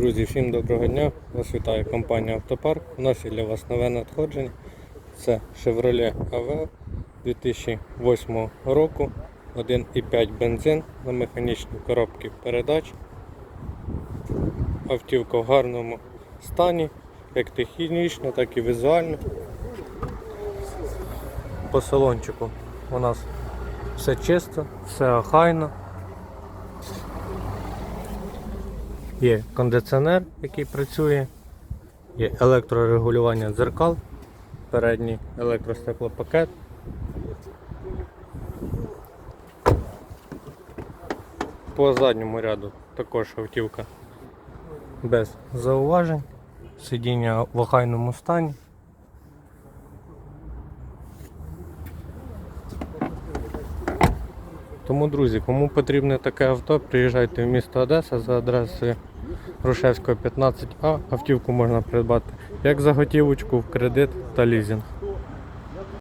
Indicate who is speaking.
Speaker 1: Друзі, всім доброго дня! Вас вітає компанія Автопарк. У нас є для вас нове надходження. Це Chevrolet AV 2008 року, 1,5 бензин на механічній коробці передач. Автівка в гарному стані, як технічно, так і візуально. По салончику у нас все чисто, все охайно. Є кондиціонер, який працює, є електрорегулювання дзеркал, передній електростеклопакет. По задньому ряду також автівка без зауважень, сидіння в охайному стані. Тому, друзі, кому потрібне таке авто, приїжджайте в місто Одеса за адресою Грушевського 15А. Автівку можна придбати як за готівочку в кредит та лізинг.